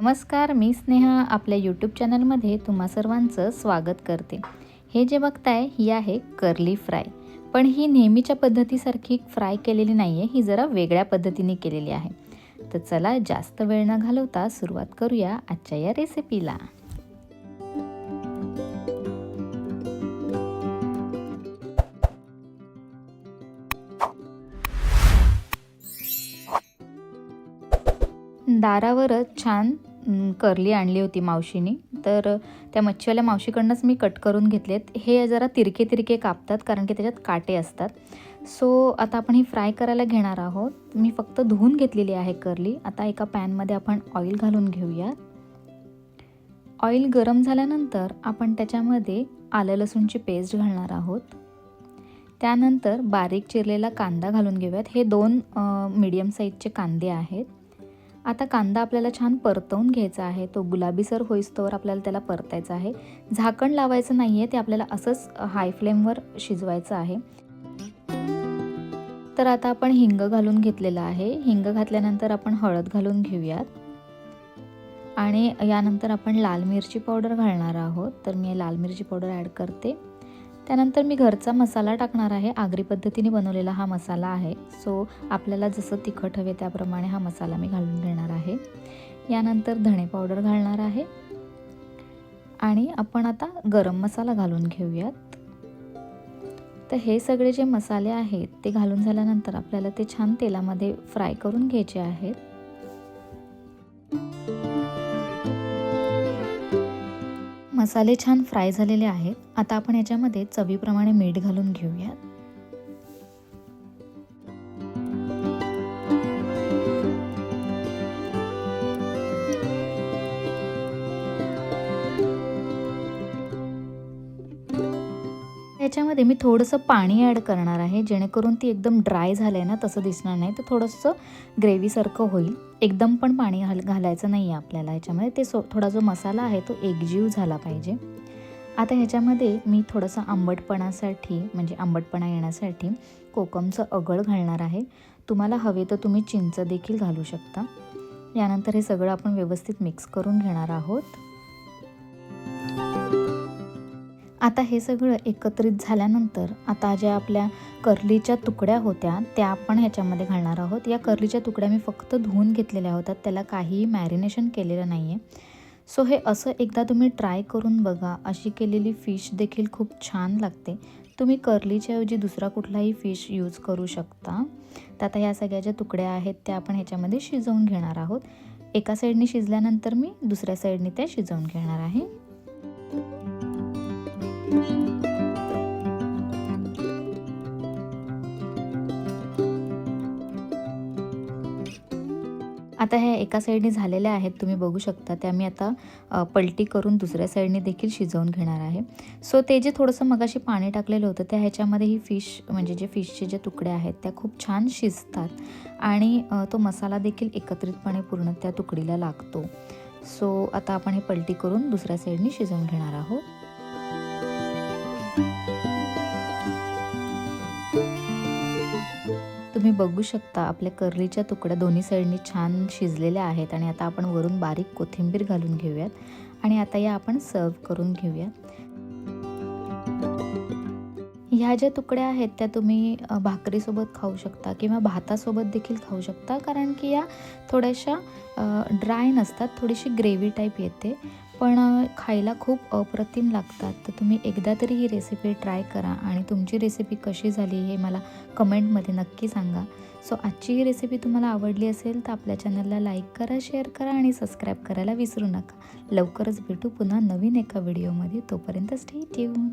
नमस्कार मी स्नेहा. आपल्या यूट्यूब चॅनलमध्ये तुम्हा सर्वांचं स्वागत करते. हे जे बघताय ही आहे कर्ली फ्राय पण ही नेहमीच्या पद्धतीसारखी फ्राय केलेली नाही आहे ही जरा वेगळ्या पद्धतीने केलेली आहे. तर चला जास्त वेळ न घालवता सुरुवात करूया आजच्या या रेसिपीला दारावरच छान करली आणली होती मावशीनी. तर त्या मच्छीवाल्या मावशीकडनंच मी कट करून घेतलेत. हे जरा तिरके तिरके कापतात कारण की त्याच्यात काटे असतात. सो आता आपण ही फ्राय करायला घेणार आहोत. मी फक्त धुवून घेतलेली आहे करली आता एका पॅनमध्ये आपण ऑइल घालून घेऊया ऑइल गरम झाल्यानंतर आपण त्याच्यामध्ये आलं लसूणची पेस्ट घालणार आहोत. त्यानंतर बारीक चिरलेला कांदा घालून घेऊयात. हे दोन मीडियम साईजचे कांदे आहेत. आता कांदा आपल्याला छान परतवून घ्यायचा आहे. तो गुलाबीसर होईस्तोवर आपल्याला त्याला परतायचा आहे. झाकण लावायचं नाही आहे ते आपल्याला असंच हाय फ्लेमवर शिजवायचं आहे. तर आता आपण हिंग घालून घेतलेलं आहे. हिंग घातल्यानंतर आपण हळद घालून घेऊयात. आणि यानंतर आपण लाल मिरची पावडर घालणार आहोत. तर मी लाल मिरची पावडर ॲड करते. त्यानंतर मी घरचा मसाला टाकणार आहे. आगरी पद्धतीने बनवलेला हा मसाला आहे. सो आपल्याला जसं तिखट हवे त्याप्रमाणे हा मसाला मी घालून घेणार आहे. यानंतर धणे पावडर घालणार आहे. आणि आपण आता गरम मसाला घालून घेऊयात. तर हे सगळे जे मसाले आहेत ते घालून झाल्यानंतर आपल्याला ते छान तेलामध्ये फ्राय करून घ्यायचे आहेत. मसाले छान फ्राय झालेले आहेत. आता आपण याच्यामध्ये चवीप्रमाणे मीठ घालून घेऊयात. याच्यामध्ये मी थोडंसं पाणी ॲड करणार आहे. जेणेकरून ती एकदम ड्राय झालं आहे ना तसं दिसणार नाही. तर थोडंसं ग्रेव्हीसारखं होईल. एकदम पण पाणी घाल घालायचं नाही आहे आपल्याला ह्याच्यामध्ये ते सो थोडा जो मसाला आहे तो एकजीव झाला पाहिजे. आता ह्याच्यामध्ये मी थोडंसं आंबटपणासाठी म्हणजे आंबटपणा येण्यासाठी कोकमचं अगळ घालणार आहे. तुम्हाला हवे तर तुम्ही चिंच देखील घालू शकता. यानंतर हे सगळं आपण व्यवस्थित मिक्स करून घेणार आहोत. आता हे सगळं एकत्रित झाल्यानंतर आता ज्या आपल्या कर्लीच्या तुकड्या होत्या त्या आपण ह्याच्यामध्ये घालणार आहोत. या कर्लीच्या तुकड्या मी फक्त धुवून घेतलेल्या होत्या त्याला काहीही मॅरिनेशन केलेलं नाही आहे सो हे असं एकदा तुम्ही ट्राय करून बघा. अशी केलेली फिश देखील खूप छान लागते. तुम्ही कर्लीच्या ऐवजी दुसरा कुठलाही फिश यूज करू शकता. तर आता ह्या सगळ्या ज्या तुकड्या आहेत त्या आपण ह्याच्यामध्ये शिजवून घेणार आहोत. एका साईडने शिजल्यानंतर मी दुसऱ्या साईडने त्या शिजवून घेणार आहे. आता ह्या एका साईडने झालेल्या आहेत तुम्ही बघू शकता. त्या मी आता पलटी करून दुसऱ्या साईडने देखील शिजवून घेणार आहे. सो ते जे थोडंसं मगाशी पाणी टाकलेलं होतं त्या ह्याच्यामध्ये ही फिश म्हणजे जे फिशचे जे तुकडे आहेत त्या खूप छान शिजतात. आणि तो मसाला देखील एकत्रितपणे पूर्ण त्या तुकडीला लागतो. सो आता आपण हे पलटी करून दुसऱ्या साईडने शिजवून घेणार आहोत. बघू शकता आपल्या कर्लीच्या तुकड्या दोन्ही साईडनी छान शिजलेल्या आहेत आणि आता आपण वरून बारीक कोथिंबीर घालून घेऊयात आणि आता या आपण सर्व करून घेऊयात. ह्या ज्या तुकड्या आहेत त्या तुम्ही भाकरीसोबत खाऊ शकता किंवा भातासोबत देखील खाऊ शकता कारण की या थोड्याशा ड्राय नसतात थोडीशी ग्रेव्ही टाईप येते. पण खायला खूप अप्रतिम लागतात. तर तुम्ही एकदा तरी ही रेसिपी ट्राय करा आणि तुमची रेसिपी कशी झाली हे मला कमेंटमध्ये नक्की सांगा. सो आजची ही रेसिपी तुम्हाला आवडली असेल तर आपल्या चॅनलला लाईक करा शेअर करा आणि सबस्क्राईब करायला विसरू नका. लवकरच भेटू पुन्हा नवीन एका व्हिडिओमध्ये तोपर्यंत स्टे ट्यून